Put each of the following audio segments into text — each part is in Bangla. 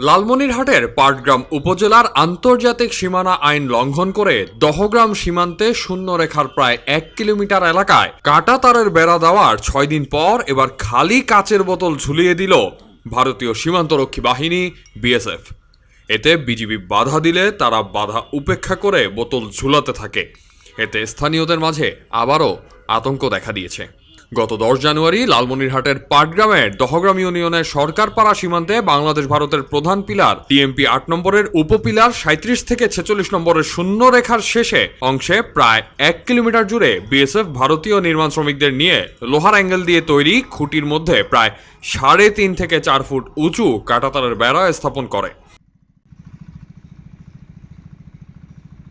লালমনিরহাটের পাটগ্রাম উপজেলার আন্তর্জাতিক সীমানা আইন লঙ্ঘন করে দহগ্রাম সীমান্তে শূন্য রেখার প্রায় এক কিলোমিটার এলাকায় কাটা তারের বেড়া দেওয়ার ছয় দিন পর এবার খালি কাচের বোতল ঝুলিয়ে দিল ভারতীয় সীমান্তরক্ষী বাহিনী, বিএসএফ। এতে বিজিবি বাধা দিলে তারা বাধা উপেক্ষা করে বোতল ঝুলাতে থাকে। এতে স্থানীয়দের মাঝে আবারও আতঙ্ক দেখা দিয়েছে। গত দশ জানুয়ারি লালমনিরহাটের পাটগ্রামের দহগ্রাম ইউনিয়নের সরকারপাড়া সীমান্তে বাংলাদেশ ভারতের প্রধান পিলার, টিএমপি আট নম্বরের উপপিলার সাঁত্রিশ থেকে ছেচল্লিশ নম্বরের শূন্য রেখার শেষে অংশে প্রায় এক কিলোমিটার জুড়ে বিএসএফ ভারতীয় নির্মাণ শ্রমিকদের নিয়ে লোহার অ্যাঙ্গেল দিয়ে তৈরি খুঁটির মধ্যে প্রায় সাড়ে তিন থেকে চার ফুট উঁচু কাঁটাতারের বেড়া স্থাপন করে।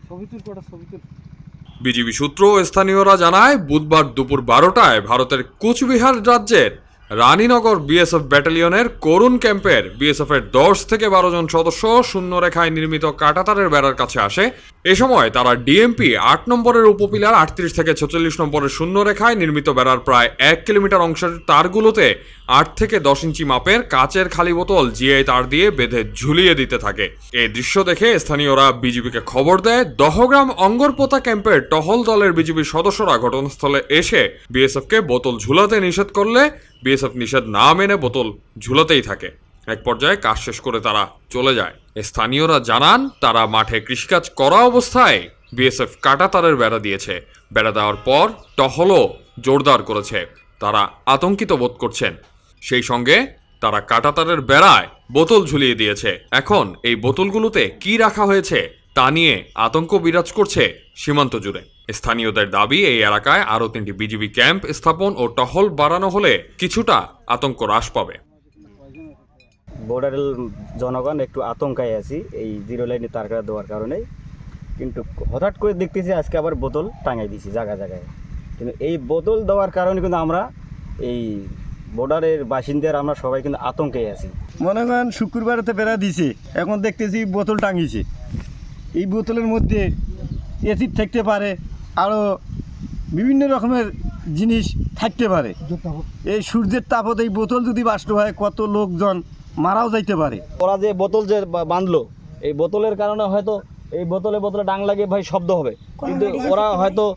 ছবি তুল, কটা ছবি তুল। বিজিবি সূত্র স্থানীয়রা জানায় বুধবার দুপুর বারোটায় ভারতের কোচবিহার রাজ্যের রানীনগর বিএসএফ ব্যাটালিয়নের করুণ ক্যাম্পের বিএসএফ এর দশ থেকে বারো জন সদস্য শূন্য রেখায় নির্মিত কাটাতারের বেড়ার কাছে আসে। এ সময় তারা ডিএমপি আট নম্বরের উপপিলার আটত্রিশ থেকে ছেচল্লিশ নম্বরের শূন্য রেখায় নির্মিত বেড়ার প্রায় এক কিলোমিটার অংশের তারগুলোতে আট থেকে দশ ইঞ্চি মাপের কাচের খালি বোতল জিআই তার দিয়ে বেঁধে ঝুলিয়ে দিতে থাকে। এই দৃশ্য দেখে স্থানীয়রা বিজিবিকে খবর দেয়, দহগ্রাম অঙ্গরপোতা ক্যাম্পের টহল দলের বিজিবির সদস্যরা ঘটনাস্থলে এসে বিএসএফকে বোতল ঝুলাতে নিষেধ করলে বিএসএফ নিষেধ না মেনে বোতল ঝুলাতেই থাকে। এক পর্যায়ে কাজ শেষ করে তারা চলে যায়। স্থানীয়রা জানান, তারা মাঠে কৃষিকাজ করা অবস্থায় বিএসএফ কাটা তারের বেড়া দিয়েছে। বেড়া দেওয়ার পর টহলও জোরদার করেছে। তারা আতঙ্কিত বোধ করছেন। সেই সঙ্গে তারা কাটাতারের বেড়ায় বোতল ঝুলিয়ে দিয়েছে। এখন এই বোতলগুলোতে কি রাখা হয়েছে তা নিয়ে আতঙ্ক বিরাজ করছে সীমান্ত জুড়ে। স্থানীয়দের দাবি এই এলাকায় আরও তিনটি বিজিবি ক্যাম্প স্থাপন ও টহল বাড়ানো হলে কিছুটা আতঙ্ক হ্রাস পাবে। বর্ডারের জনগণ একটু আতঙ্কায় আছি এই জিরো লাইনে তারকা দেওয়ার কারণে কিন্তু হঠাৎ করে দেখতেছি আজকে আবার বোতল টাঙাই দিছি জায়গা জায়গায়। কিন্তু এই বোতল দেওয়ার কারণে কিন্তু আমরা এই বর্ডারের বাসিন্দার আমরা সবাই কিন্তু আতঙ্কে আছি। মনে করেন শুক্রবারেতে বেড়া দিছে এখন দেখতেছি বোতল টাঙিয়েছে। এই বোতলের মধ্যে এসিড থাকতে পারে আরও বিভিন্ন রকমের জিনিস থাকতে পারে। এই সূর্যের তাপত এই বোতল যদি বাষ্ট হয় কত লোকজন মারাও যাইতে পারে। ওরা যে বোতল যে বা- বাঁধলো এই বোতলের কারণে হয়তো এই বোতলে বোতলে ডাং লাগে ভাই শব্দ হবে। কিন্তু ওরা হয়তো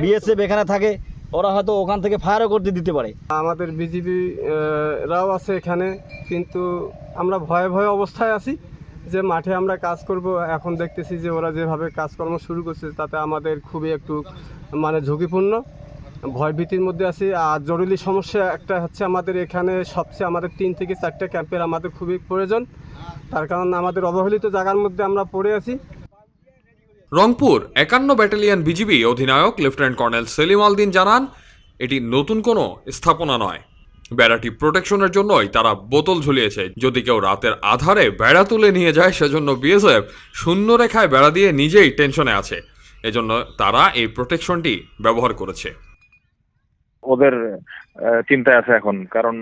বিএসএফ এখানে থাকে ওরা হয়তো ওখান থেকে ফায়ারও করতে দিতে পারে। আমাদের বিজিবি রাও আছে এখানে কিন্তু আমরা ভয়ে ভয়ে অবস্থায় আছি। যে মাঠে আমরা কাজ করব, এখন দেখতেছি যে ওরা যেভাবে কাজকর্ম শুরু করছে, তাতে আমাদের খুবই একটু মানে ঝুঁকিপূর্ণ। ভয়ভীতির মধ্যে আছি। আর জরুরি সমস্যা একটা হচ্ছে আমাদের এখানে সবচেয়ে আমাদের তিন থেকে চারটে ক্যাম্পের আমাদের খুবই প্রয়োজন। তার কারণ আমাদের অবহেলিত জায়গার মধ্যে আমরা পড়ে আছি। রংপুর একান্ন ব্যাটালিয়ন বিজিবি অধিনায়ক লেফটেন্যান্ট কর্নেল সেলিম আলদিন জানান, এটি নতুন কোনো স্থাপনা নয়। বেড়াটি প্রোটেকশনের জন্যই তারা বোতল ঝুলিয়েছে। যদি কেউ রাতের আধারে বেড়া তুলে নিয়ে যায়, সেজন্য বিএসএফ শূন্য রেখায় বেড়া দিয়ে নিজেই টেনশনে আছে। এজন্য তারা এই প্রোটেকশনটি ব্যবহার করেছে। ওদের চিন্তায় আছে এখন, কারণ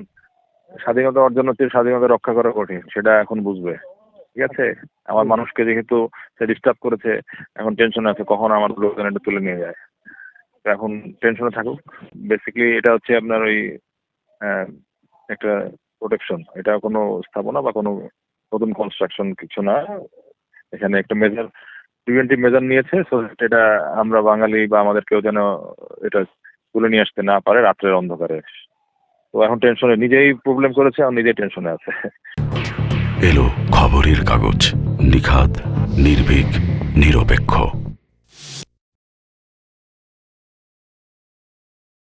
স্বাধীনতা অর্জন হচ্ছে স্বাধীনতা রক্ষা করা কঠিন, সেটা এখন বুঝবে। ঠিক আছে? আমার মানুষকে যেহেতু সে ডিস্টার্ব করেছে, এখন টেনশন আছে, কখন আমার লোকজন এটা তুলে নিয়ে যায়। এখন টেনশনে থাকুক। বেসিক্যালি এটা হচ্ছে আপনার ওই একটা প্রোটেকশন এটা কোনো স্থাপনা বা কোনো নতুন কনস্ট্রাকশন কিছু না। এখানে একটা মেজার প্রিভেন্টিভ মেজার নিয়েছে সো এটা আমরা বাঙালি বা আমাদের কেউ যেন এটা তুলে নিয়ে আসতে না পারে রাত্রের অন্ধকারে। তো এখন টেনশনে নিজেই প্রবলেম করেছে আর নিজেই টেনশনে আছে। এলো খবরের কাগজ নিখাত নির্ভীক, নিরপেক্ষ।